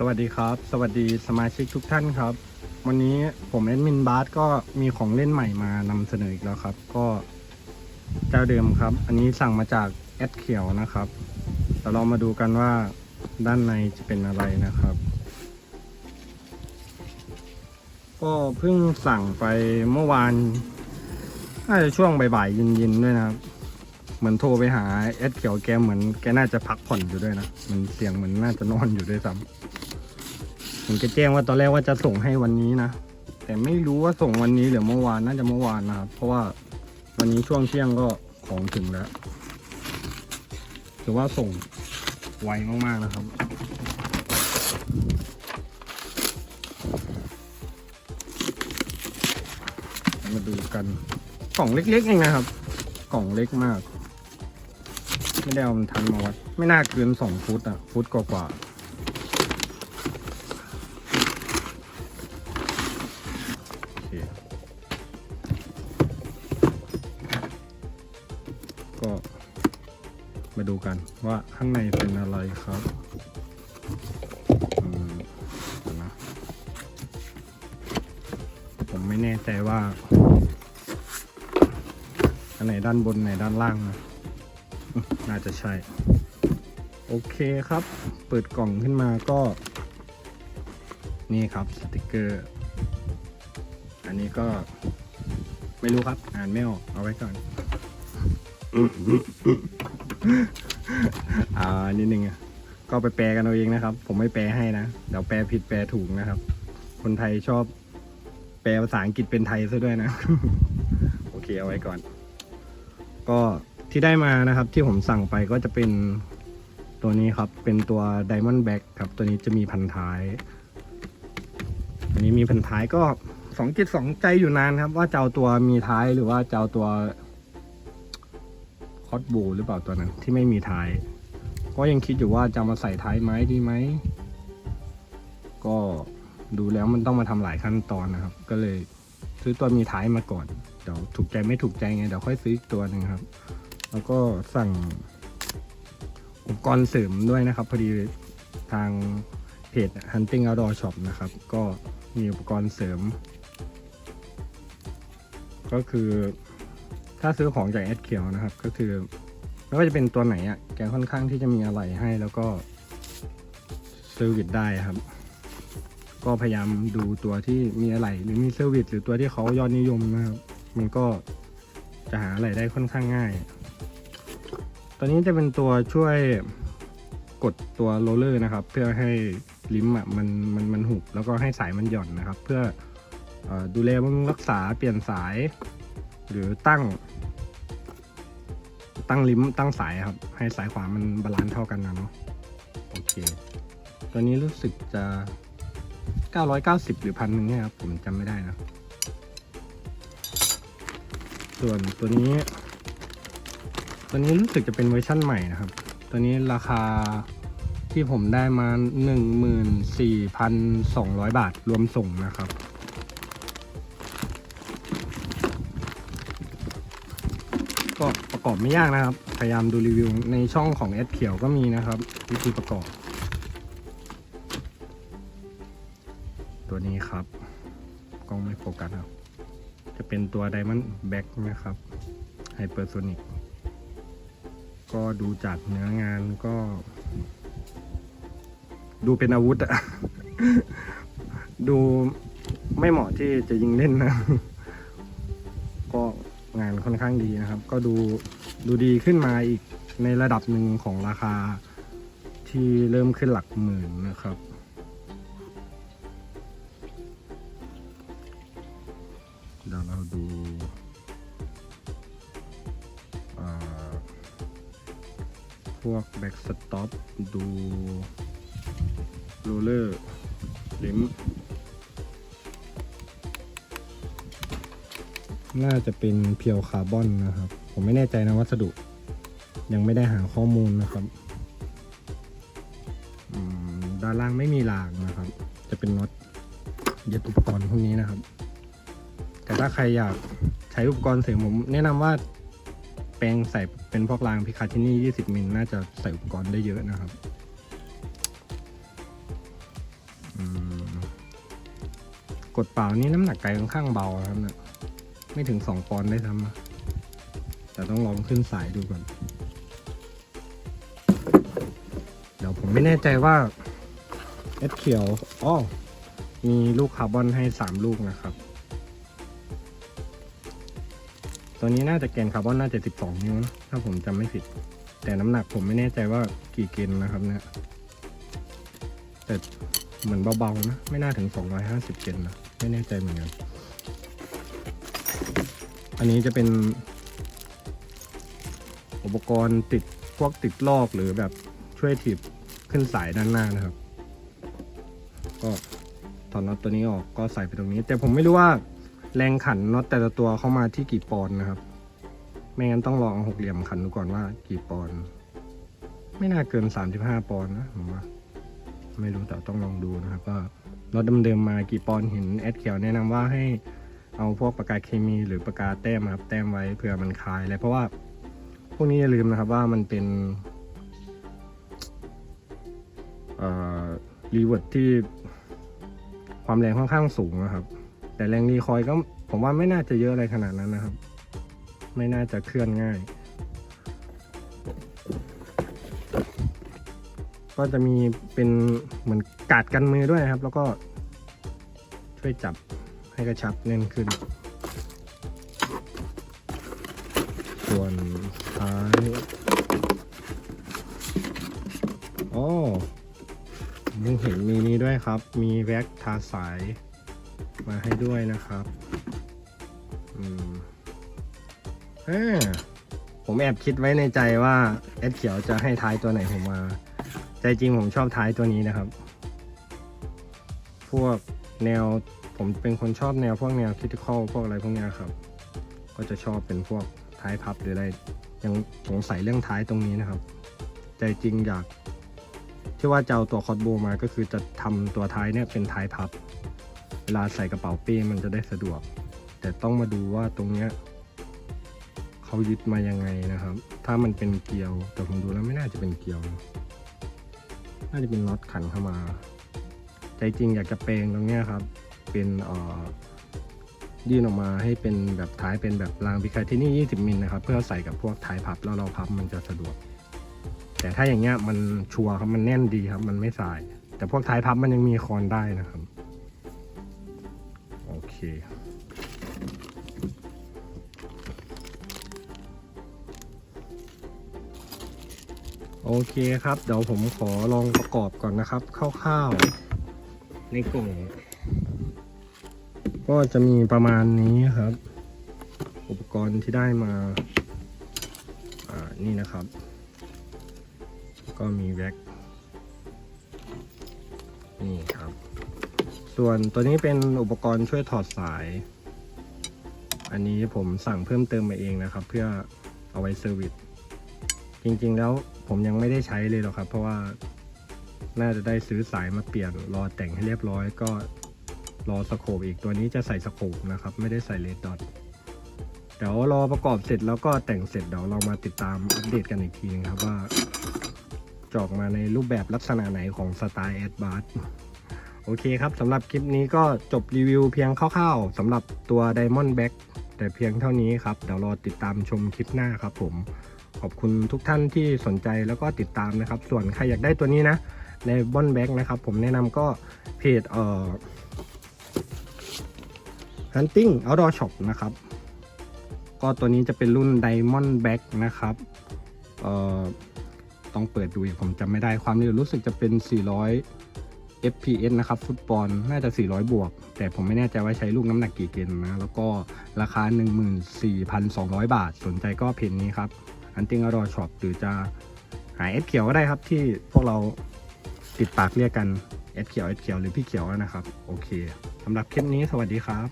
สวัสดีครับ สวัสดีสมาชิกทุกท่านครับ วันนี้ผมแอดมินบาสก็มีของเล่นใหม่มานำเสนออีกแล้วครับ ก็เจ้าเดิมครับ อันนี้สั่งมาจากแอดเขียวนะครับเดี๋ยวเรามาดูกันว่าด้านในจะเป็นอะไรนะครับ ก็เพิ่งสั่งไปเมื่อวานน่าจะช่วงบ่ายๆเย็นๆด้วยนะครับเหมือนโทรไปหาแอดเขียวแกเหมือนแกน่าจะพักผ่อนอยู่ด้วยนะ มันเสียงเหมือนน่าจะนอนอยู่ด้วยซ้ำ ผมจะแจ้งว่าตอนแรกว่าจะส่งให้วันนี้นะ แต่ไม่รู้ว่าส่งวันนี้หรือเมื่อวานน่าจะเมื่อวานนะครับ เพราะว่าวันนี้ช่วงเที่ยงก็ของถึงแล้วถือว่าส่งไวมากๆนะครับ มาดูกันกล่องเล็กๆเองนะครับ กล่องเล็กมาก ไม่ได้เอามันทันมาวัด ไม่น่าเกินสองฟุตอะฟุตกว่าๆ ดูกันว่าข้างในเป็นอะไรครับนะผมไม่แน่ใจว่า อันไหนด้านบนไหนด้านล่างนะน่าจะใช่ โอเคครับ เปิดกล่องขึ้นมาก็ นี่ครับสติกเกอร์ อันนี้ก็ไม่รู้ครับ อ่านไม่ออก เอาไว้ก่อน อ่านิดนึงก็ไปแปลกันเอาเองนะครับ ผมไม่แปลให้นะ เดี๋ยวแปลผิดแปลถูกนะครับ คนไทยชอบ แปลภาษาอังกฤษเป็นไทยซะด้วยนะ โอเคเอาไว้ก่อน ก็ที่ได้มานะครับที่ผมสั่งไปก็จะเป็นตัวนี้ครับ เป็นตัว Diamond Back ครับ ตัวนี้จะมีพันท้ายอันนี้มีพันท้ายก็สองจิตสองใจอยู่นานครับ ว่าจะเอาตัวมีท้ายหรือว่าจะเอาตัว คอสบูหรือเปล่าตัวนั้นที่ไม่มีท้าย ก็ยังคิดอยู่ว่าจะมาใส่ท้ายไม้ดีไหม ก็ดูแล้วมันต้องมาทำหลายขั้นตอนนะครับ ก็เลยซื้อตัวมีท้ายมาก่อน เดี๋ยวถูกใจไม่ถูกใจไงเดี๋ยวค่อยซื้ออีกตัวหนึ่งครับ แล้วก็สั่งอุปกรณ์เสริมด้วยนะครับพอดีทางเพจ Hunting Outdoor Shop นะครับ ก็มีอุปกรณ์เสริม ก็คือถ้าซื้อของจากแอ เขียวนะครับ ก็คือไม่ว่าจะเป็นตัวไหนอะ่ะแกค่อนข้างที่จะมีอะไรให้แล้วก็เซอร์วิสได้ครับ ก็พยายามดูตัวที่มีอะไรหรือมีเซอร์วิสหรือตัวที่เขายอดนิยมนะครับมันก็จะหาอะไรได้ค่อนข้างง่ายตัวนี้จะเป็นตัวช่วยกดตัวโรลเลอร์นะครับ เพื่อให้ลิ้มอะมันมันมันหุบแล้วก็ให้สายมันหย่อนนะครับ เพื่อออดูแลบำรุงรักษาเปลี่ยนสาย หรือตั้ง ตั้งลิ้มตั้งสายครับ ให้สายขวามันบาลานซ์เท่ากันนะเนาะโอเค ตัวนี้รู้สึกจะ 990 หรือพันหนึ่งเนี่ยครับผมจำไม่ได้นะ ส่วนตัวนี้ ตัวนี้รู้สึกจะเป็นเวอร์ชั่นใหม่นะครับ ตัวนี้ราคาที่ผมได้มา 14,200 บาทรวมส่งนะครับก็ กอบไม่ยากนะครับ พยายามดูรีวิวในช่องของแอดเขียวก็มีนะครับ วิธีประกอบ ตัวนี้ครับกล้องไม่โฟกัสครับ จะเป็นตัว Diamond Back นะครับ Hypersonic ก็ดูจากเนื้องานก็ ดูเป็นอาวุธอะดูไม่เหมาะที่จะยิงเล่นนะ ก็งานค่อนข้างดีนะครับ ก็ดู ดูดีขึ้นมาอีกในระดับหนึ่งของราคาที่เริ่มขึ้นหลักหมื่นนะครับ เดี๋ยวเราดูพวกแบ็กสต็อปดูโรลเลอร์ลิมน่าจะเป็นเพียวคาร์บอนนะครับ ผมไม่แน่ใจนะวัสดุ ยังไม่ได้หาข้อมูลนะครับด้านล่างไม่มีรางนะครับ จะเป็นน็อตยึดอุปกรณ์พวกนี้นะครับ แต่ถ้าใครอยากใช้อุปกรณ์เสริมผมแนะนำว่าแปลงใส่เป็นพวกรางพิคาทินี่ 20 มิลน่าจะใส่อุปกรณ์ได้เยอะนะครับกดเปล่านี่น้ำหนักไก่ค่อนข้างเบาครับเนี่ยไม่ถึงสองปอนด์ได้ซ้ำนะ แต่ต้องลองขึ้นสายดูก่อน เดี๋ยวผมไม่แน่ใจว่าเอสเขียวอ้อมีลูกคาร์บอนให้สามลูกนะครับ ตัวนี้น่าจะแกนคาร์บอนน่าจะ 12 นิ้วนะถ้าผมจำไม่ผิด แต่น้ำหนักผมไม่แน่ใจว่ากี่เกนนะครับเนี่ยแต่เหมือนเบาๆนะ ไม่น่าถึง 250 เกนนะ ไม่แน่ใจเหมือนกัน อันนี้จะเป็น อุปกรณ์ติดพวกติดลอกหรือแบบช่วยถีบขึ้นสายด้านหน้านะครับ ก็ถอดน็อตตัวนี้ออกก็ใส่ไปตรงนี้ แต่ผมไม่รู้ว่าแรงขันน็อตแต่ละตัวเข้ามาที่กี่ปอนด์นะครับ ไม่งั้นต้องลองเอาหกเหลี่ยมขันดูก่อนว่ากี่ปอนด์ไม่น่าเกิน 35 ปอนด์นะผมว่า ไม่รู้แต่ต้องลองดูนะครับว่าน็อตเดิมๆมากี่ปอนด์เห็นแอดเขียวแนะนำว่าให้เอาพวกปากกาเคมีหรือปากกาแต้มครับแต้มไว้เผื่อมันคลายอะไรเพราะว่า พวกนี้อย่าลืมนะครับว่ามันเป็นรีเวิร์ดที่ความแรงค่อนข้างสูงนะครับ แต่แรงรีคอยก็ผมว่าไม่น่าจะเยอะอะไรขนาดนั้นนะครับ ไม่น่าจะเคลื่อนง่าย ก็จะมีเป็นเหมือนกาดกันมือด้วยครับ แล้วก็ช่วยจับให้กระชับแน่นขึ้น ส่วนท้ายโอ๋อยังเห็นมีนี้ด้วยครับ มีแว็กทาสายมาให้ด้วยนะครับ อืมอ่าผมแอบคิดไว้ในใจว่าแอดเขียวจะให้ท้ายตัวไหนผมมา ใจจริงผมชอบท้ายตัวนี้นะครับ พวกแนวผมเป็นคนชอบแนวพวกแนวคิดคอลพวกอะไรพวกเนี้ยครับ ก็จะชอบเป็นพวก ท้ายพับหรืออะไรยังสงสัยเรื่องท้ายตรงนี้นะครับ ใจจริงอยากที่ว่าจะเอาตัวคอร์ดโบมาก็คือจะทำตัวท้ายเนี่ยเป็นท้ายพับ เวลาใส่กระเป๋าเป้มันจะได้สะดวก แต่ต้องมาดูว่าตรงเนี้ยเขายึดมายังไงนะครับ ถ้ามันเป็นเกลียว แต่ผมดูแล้วไม่น่าจะเป็นเกลียวนะน่าจะเป็นน็อตขันเข้ามา ใจจริงอยากจะเปลงตรงเนี้ยครับ เป็นเอ่อ ยื่นออกมาให้เป็นแบบท้ายเป็นแบบรางพิคาที่นี่ 20 มิลนะครับ เพื่อใส่กับพวกท้ายพับแล้วเราพับมันจะสะดวก แต่ถ้าอย่างเงี้ยมันชัวร์ครับมันแน่นดีครับ มันไม่สาย แต่พวกท้ายพับมันยังมีคอนได้นะครับ โอเคโอเคครับ เดี๋ยวผมขอลองประกอบก่อนนะครับคร่าวๆในกล่อง ก็จะมีประมาณนี้ครับ อุปกรณ์ที่ได้มา อ่า นี่นะครับ ก็มีแว็ก นี่ครับ ส่วนตัวนี้เป็นอุปกรณ์ช่วยถอดสาย อันนี้ผมสั่งเพิ่มเติมมาเองนะครับ เพื่อเอาไว้เซอร์วิส จริงๆแล้วผมยังไม่ได้ใช้เลยหรอกครับ เพราะว่าน่าจะได้ซื้อสายมาเปลี่ยนรอแต่งให้เรียบร้อยก็ รอสโคปอีกตัวนี้จะใส่สโคปนะครับ ไม่ได้ใส่เลดดอทเดี๋ยวรอประกอบเสร็จแล้วก็แต่งเสร็จเดี๋ยวเรามาติดตามอัปเดตกันอีกทีนึงครับว่าจะออกมาในรูปแบบลักษณะไหนของสไตล์แอดบาร์โอเคครับสำหรับคลิปนี้ก็จบรีวิวเพียงคร่าวๆสำหรับตัว Diamond Back แต่เพียงเท่านี้ครับ เดี๋ยวรอติดตามชมคลิปหน้าครับผม ขอบคุณทุกท่านที่สนใจแล้วก็ติดตามนะครับ ส่วนใครอยากได้ตัวนี้นะในบอนแบ็กนะครับ ผมแนะนำก็เพจเอ่อ Hunting Outdoor Shop นะครับ ก็ตัวนี้จะเป็นรุ่น Diamond Back นะครับ เอ่อ ต้องเปิดดูอีกผมจำไม่ได้ความเร็วรู้สึกจะเป็น 400 fps นะครับ ฟุตบอลน่าจะ 400 บวก แต่ผมไม่แน่ใจว่าใช้ลูกน้ำหนักกี่เกนนะ แล้วก็ราคา 14,200 บาท สนใจก็เพจนี้ครับ Hunting Outdoor Shop หรือจะหาเอสเขียวก็ได้ครับที่พวกเราติดปากเรียกกันเอสเขียวเอสเขียวหรือพี่เขียวนะครับ โอเคสำหรับคลิปนี้สวัสดีครับ